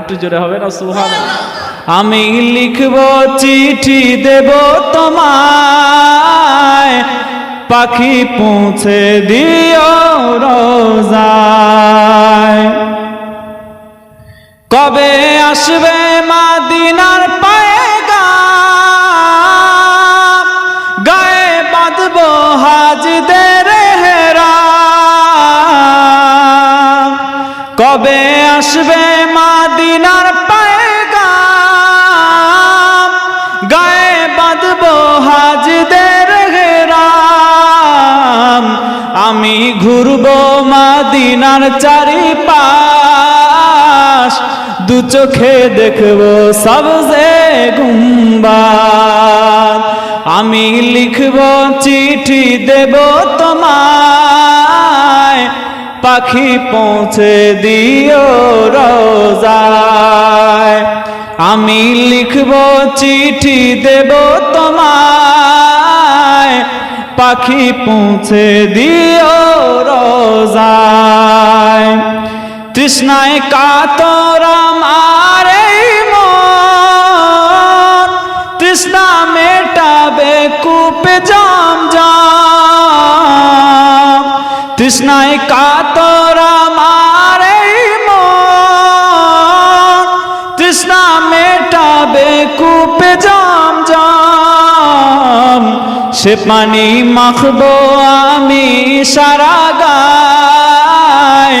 আর একটু জোরে হবে না সুহান আমি লিখব চিঠি দেব তোমায়। পাখি পৌঁছে দিও রোজায়। কবে আসবে মাদিনার চারিপাশ, দু চোখে দেখব সবজে গুম্বাদ আমি লিখব চিঠি দেব তোমায়, পাখি পৌঁছে দিও রোজায়। আমি লিখব চিঠি দেব তোমায়, পাখি পৌঁছে দিও রোজায়। তৃষ্ণায় কাতর আমার তৃষ্ণা মেটাবে কূপে জম জম তৃষ্ণায় কাতর আমার তৃষ্ণা মেটাবে কূপে জম জম সে পানি মাখবো আমি সারা গায়।